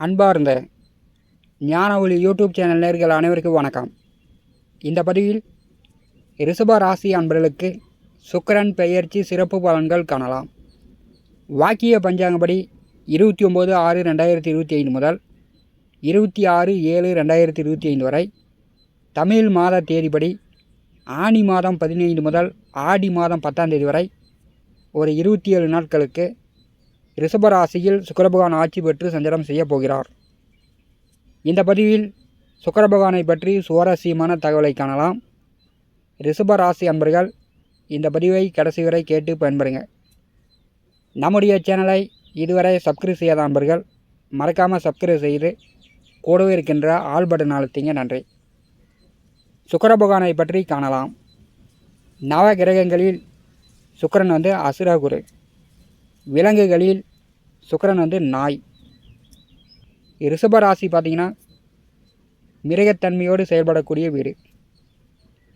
அன்பார்ந்த ஞான ஒளி யூடியூப் சேனல் நேர்கள் அனைவருக்கும் வணக்கம். இந்த பதிவில் ரிஷப ராசி அன்பர்களுக்கு சுக்கரன் பெயர்ச்சி சிறப்பு பலன்கள் காணலாம். வாக்கிய பஞ்சாங்கப்படி இருபத்தி ஒம்பது ஆறு ரெண்டாயிரத்தி இருபத்தி ஐந்து முதல் இருபத்தி ஆறு ஏழு ரெண்டாயிரத்தி இருபத்தி ஐந்து வரை தமிழ் மாத தேதிப்படி ஆனி மாதம் பதினைந்து முதல் ஆடி மாதம் பத்தாம் தேதி வரை ஒரு இருபத்தி ஏழு நாட்களுக்கு ரிஷபராசியில் சுக்கரபகவான் ஆட்சி பெற்று சஞ்சாரம் செய்ய போகிறார். இந்த பதிவில் சுக்கரபகவானை பற்றி சுவாரஸ்யமான தகவலை காணலாம். ரிஷபராசி அன்பர்கள் இந்த பதிவை கடைசி வரை கேட்டு பயன்பெறுங்க. நம்முடைய சேனலை இதுவரை சப்ஸ்கிரைப் செய்யாத அன்பர்கள் மறக்காமல் சப்ஸ்கிரைப் செய்து கூடவே இருக்கின்ற ஆல் பட்டன் அழுத்திங்க நன்றி. சுக்கரபகவானை பற்றி காணலாம். நவ கிரகங்களில் சுக்கரன் வந்து அசுர குரு விலங்குகளில் சுக்கரன் வந்து நாய். ரிஷபராசி பார்த்திங்கன்னா பார்த்தீங்கன்னா மிருகத்தன்மையோடு செயல்படக்கூடிய வீடு.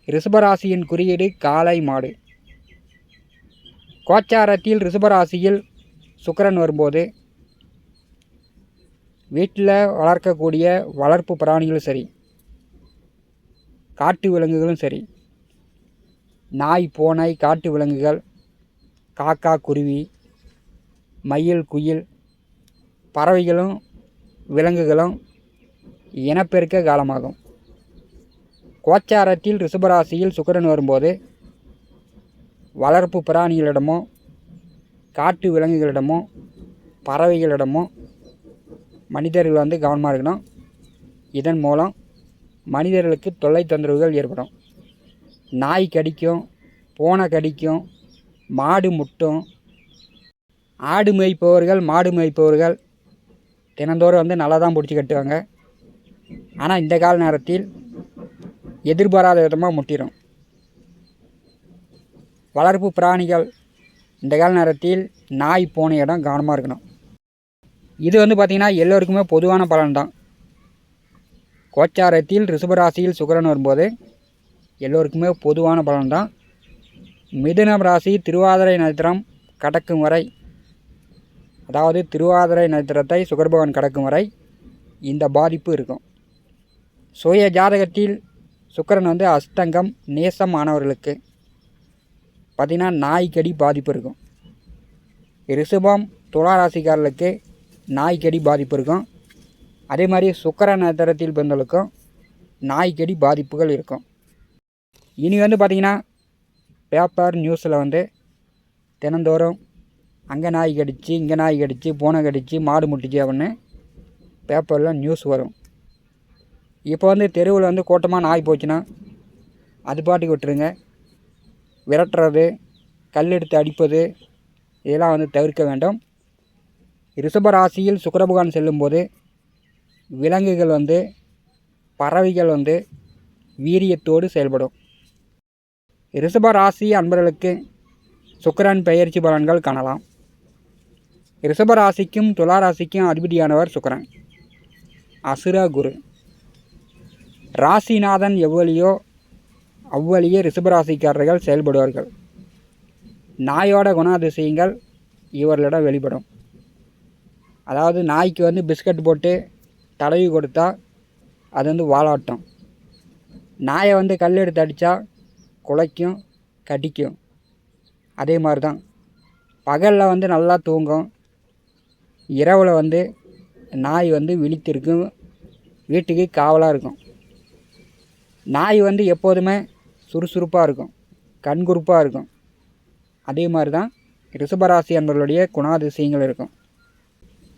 ரிஷபராசியின் குறியீடு காளை மாடு. கோச்சாரத்தில் ரிஷபராசியில் சுக்கரன் வரும்போது வீட்டில் வளர்க்கக்கூடிய வளர்ப்பு பிராணிகளும் சரி காட்டு விலங்குகளும் சரி நாய் பூனை காட்டு விலங்குகள் காக்கா குருவி மயில் குயில் பறவைகளும் விலங்குகளும் இனப்பெருக்க காலமாகும். கோச்சாரத்தில் ரிஷபராசியில் சுக்கிரன் வரும்போது வளர்ப்பு பிராணிகளிடமோ காட்டு விலங்குகளிடமோ பறவைகளிடமோ மனிதர்கள் வந்து கவனமாக இருக்கணும். இதன் மூலம் மனிதர்களுக்கு தொல்லை தொந்தரவுகள் ஏற்படும். நாய் கடிக்கும் பூனை கடிக்கும் மாடு முட்டும் ஆடு மேய்ப்பவர்கள் மாடு மேய்ப்பவர்கள் தினந்தோறும் வந்து நல்லா தான் பிடிச்சி கட்டுவாங்க. ஆனால் இந்த கால நேரத்தில் எதிர்பாராத விதமாக முட்டிடும் வளர்ப்பு பிராணிகள் இந்த கால நேரத்தில் நாய் போன இடம் கவனமாக இருக்கணும். இது வந்து பார்த்திங்கன்னா எல்லோருக்குமே பொதுவான பலன் தான் கோச்சாரத்தில் ரிஷபராசியில் சுக்கரன் வரும்போது எல்லோருக்குமே பொதுவான பலன் தான் மிதுனம் ராசி திருவாதிரை நட்சத்திரம் கடக்கும் வரை அதாவது திருவாதிரை நட்சத்திரத்தை சுகர்பவன் கடக்கும் வரை இந்த பாதிப்பு இருக்கும். சுய ஜாதகத்தில் சுக்கரன் வந்து அஸ்தங்கம் நேசம் ஆனவர்களுக்கு பார்த்திங்கன்னா நாய்க்கடி பாதிப்பு இருக்கும். ரிஷபம் துலா ராசிக்காரர்களுக்கு நாய்க்கடி பாதிப்பு இருக்கும். அதே மாதிரி சுக்கர நட்சத்திரத்தில் பிறந்தவர்களுக்கும் நாய்க்கடி பாதிப்புகள் இருக்கும். இனி வந்து பார்த்திங்கன்னா பேப்பர் நியூஸில் வந்து தினந்தோறும் அங்கே நாய் கடிச்சு இங்கே நாய் கடிச்சு பூனை கடிச்சு மாடு முட்டிச்சு அப்படின்னு பேப்பரில் நியூஸ் வரும். இப்போ வந்து தெருவில் வந்து கூட்டமாக நாய் போச்சுன்னா அது பாட்டுக்கு விட்டுருங்க. விரட்டுறது கல் எடுத்து அடிப்பது இதெல்லாம் வந்து தவிர்க்க வேண்டும். ரிஷப ராசியில் சுக்கரபகவான் செல்லும்போது விலங்குகள் வந்து பறவைகள் வந்து வீரியத்தோடு செயல்படும். ரிஷப ராசி அன்பர்களுக்கு சுக்கரன் பெயர்ச்சி பலன்கள் காணலாம். ரிஷபராசிக்கும் துளாராசிக்கும் ராசிக்கும் அதிபதியானவர் சுக்கரன். அசுர குரு. ராசிநாதன் எவ்வளியோ அவ்வளியே ரிஷபராசிக்காரர்கள் செயல்படுவார்கள். நாயோட குணாதிசயங்கள் இவர்களிடம் வெளிப்படும். அதாவது நாய்க்கு வந்து பிஸ்கட் போட்டு தடவி கொடுத்தா அது வந்து வாலாட்டம். நாயை வந்து கல் எடுத்து அடித்தா குலைக்கும் கடிக்கும். அதே மாதிரி தான் பகலில் வந்து நல்லா தூங்கும் இரவில் வந்து நாய் வந்து விழித்திருக்கும். வீட்டுக்கு காவலாக இருக்கும். நாய் வந்து எப்போதுமே சுறுசுறுப்பாக இருக்கும். கண்குறுப்பாக இருக்கும். அதே மாதிரி தான் ரிஷபராசி என்பவர்களுடைய குணாதிசயங்கள் இருக்கும்.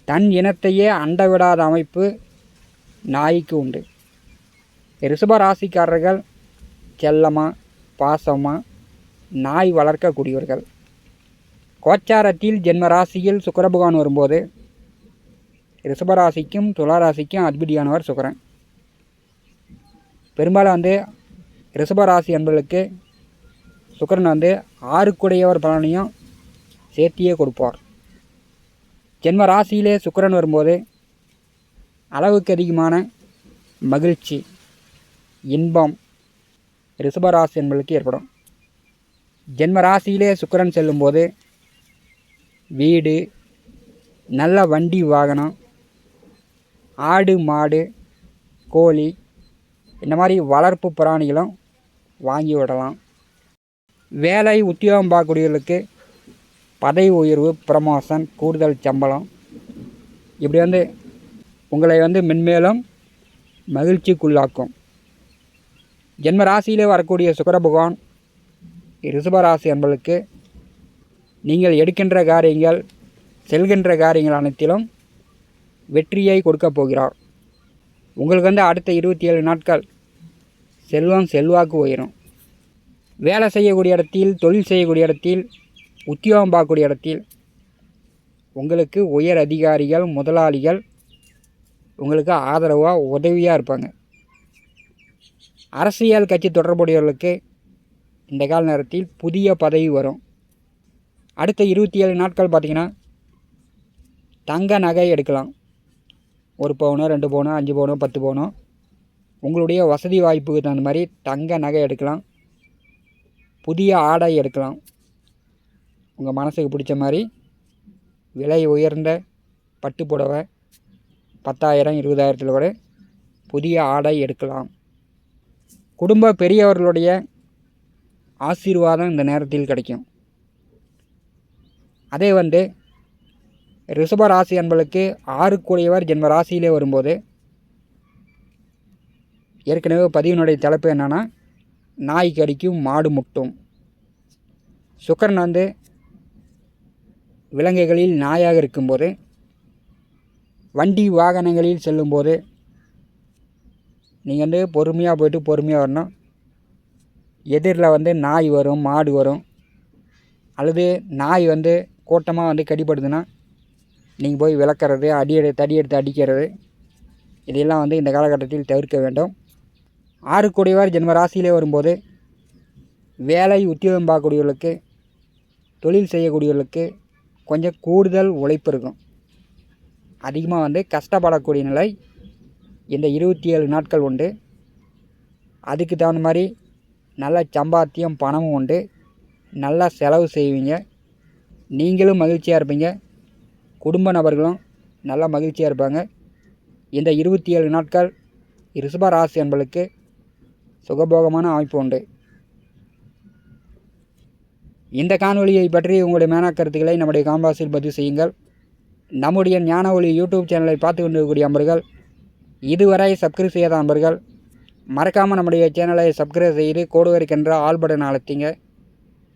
தன் இனத்தையே அண்ட விடாத அமைப்பு நாய்க்கு உண்டு. ரிஷபராசிக்காரர்கள் செல்லமாக பாசமாக நாய் வளர்க்கக்கூடியவர்கள். கோச்சாரத்தில் ஜென்ம ராசியில் சுக்கரபகவான் வரும்போது ரிஷபராசிக்கும் துளாராசிக்கும் அதிபதியானவர் சுக்கரன். பெரும்பாலும் வந்து ரிஷபராசி என்பவர்களுக்கு சுக்கரன் வந்து ஆறுக்குடையவர் பலனையும் சேர்த்தியே கொடுப்பார். ஜென்ம ராசியிலே சுக்கரன் வரும்போது அளவுக்கு அதிகமான மகிழ்ச்சி இன்பம் ரிஷபராசி என்பதற்கு ஏற்படும். ஜென்ம ராசியிலே சுக்கரன் செல்லும்போது வீடு நல்ல வண்டி வாகனம் ஆடு மாடு கோழி இந்த மாதிரி வளர்ப்பு பிராணிகளும் வாங்கி விடலாம். வேலை உத்தியோகம் பார்க்கக்கூடியவர்களுக்கு பதவி உயர்வு ப்ரமோஷன் கூடுதல் சம்பளம். இப்படி வந்து உங்களை வந்து மென்மேலும் மகிழ்ச்சிக்குள்ளாக்கும். ஜென்ம ராசியிலே வரக்கூடிய சுக்கர பகவான் ரிஷபராசி என்பதற்கு நீங்கள் எடுக்கின்ற காரியங்கள் செல்கின்ற காரியங்கள் அனைத்திலும் வெற்றியை கொடுக்கப் போகிறார். உங்களுக்கு வந்து அடுத்த இருபத்தி ஏழு நாட்கள் செல்வம் செல்வாக்கு உயரும். வேலை செய்யக்கூடிய இடத்தில் தொழில் செய்யக்கூடிய இடத்தில் உத்தியோகம் பார்க்கக்கூடிய இடத்தில் உங்களுக்கு உயர் அதிகாரிகள் முதலாளிகள் உங்களுக்கு ஆதரவாக உதவியாக இருப்பாங்க. அரசியல் கட்சி தொடர்புடையவர்களுக்கு இந்த கால நேரத்தில் புதிய பதவி வரும். அடுத்த இருபத்தி ஏழு நாட்கள் பார்த்திங்கன்னா தங்க நகை எடுக்கலாம். ஒரு பவுனோ ரெண்டு பவுனோ அஞ்சு பவுனோ பத்து பவுனோ. உங்களுடைய வசதி வாய்ப்புக்கு தகுந்த மாதிரி தங்க நகை எடுக்கலாம். புதிய ஆடை எடுக்கலாம். உங்கள் மனசுக்கு பிடிச்ச மாதிரி விலை உயர்ந்த பட்டு புடவை பத்தாயிரம் இருபதாயிரத்தில் கூட புதிய ஆடை எடுக்கலாம். குடும்ப பெரியவர்களுடைய ஆசீர்வாதம் இந்த நேரத்தில் கிடைக்கும். அதே வந்து ரிஷப ராசி அன்பளுக்கு ஆறு கூடியவர் ஜென்ம ராசியிலே வரும்போது ஏற்கனவே பதிவினுடைய தலைப்பு என்னென்னா நாய் கடிக்கும் மாடு முட்டும். சுக்கரன் வந்து விலங்குகளில் நாயாக இருக்கும்போது வண்டி வாகனங்களில் செல்லும்போது நீங்கள் வந்து பொறுமையாக போய்ட்டு பொறுமையாக வரணும். எதிரில் வந்து நாய் வரும் மாடு வரும். அல்லது நாய் வந்து கூட்டமாக வந்து கடிப்படுதுன்னா நீங்கள் போய் விளக்குறது அடி எடு தடி எடுத்து அடிக்கிறது இதெல்லாம் வந்து இந்த காலகட்டத்தில் தவிர்க்க வேண்டும். ஆறு கோடிவார் ஜென்ம ராசியிலே வரும்போது வேலை உத்தியோகம் பார்க்கக்கூடியவர்களுக்கு தொழில் செய்யக்கூடியவர்களுக்கு கொஞ்சம் கூடுதல் உழைப்பு இருக்கும். அதிகமாக வந்து கஷ்டப்படக்கூடிய நிலை இந்த இருபத்தி ஏழு நாட்கள் உண்டு. அதுக்கு தகுந்த மாதிரி நல்ல சம்பாத்தியம் பணமும் உண்டு. நல்லா செலவு செய்வீங்க. நீங்களும் மகிழ்ச்சியாக இருப்பீங்க. குடும்ப நபர்களும் நல்லா மகிழ்ச்சியாக இருப்பாங்க. இந்த இருபத்தி ஏழு நாட்கள் ரிஷப ராசி என்பளுக்கு சுகபோகமான அமைப்பு உண்டு. இந்த காணொலியை பற்றி உங்களுடைய மேனா கருத்துக்களை நம்முடைய காம்பாஸில் பதிவு செய்யுங்கள். நம்முடைய ஞான ஒளி யூடியூப் சேனலை பார்த்து கொண்டிருக்கக்கூடிய அன்பர்கள் இதுவரை சப்ஸ்கிரைப் செய்யாத நண்பர்கள் மறக்காமல் நம்முடைய சேனலை சப்ஸ்கிரைப் செய்து கோடு வரைக்கின்ற ஆல் பட்டன்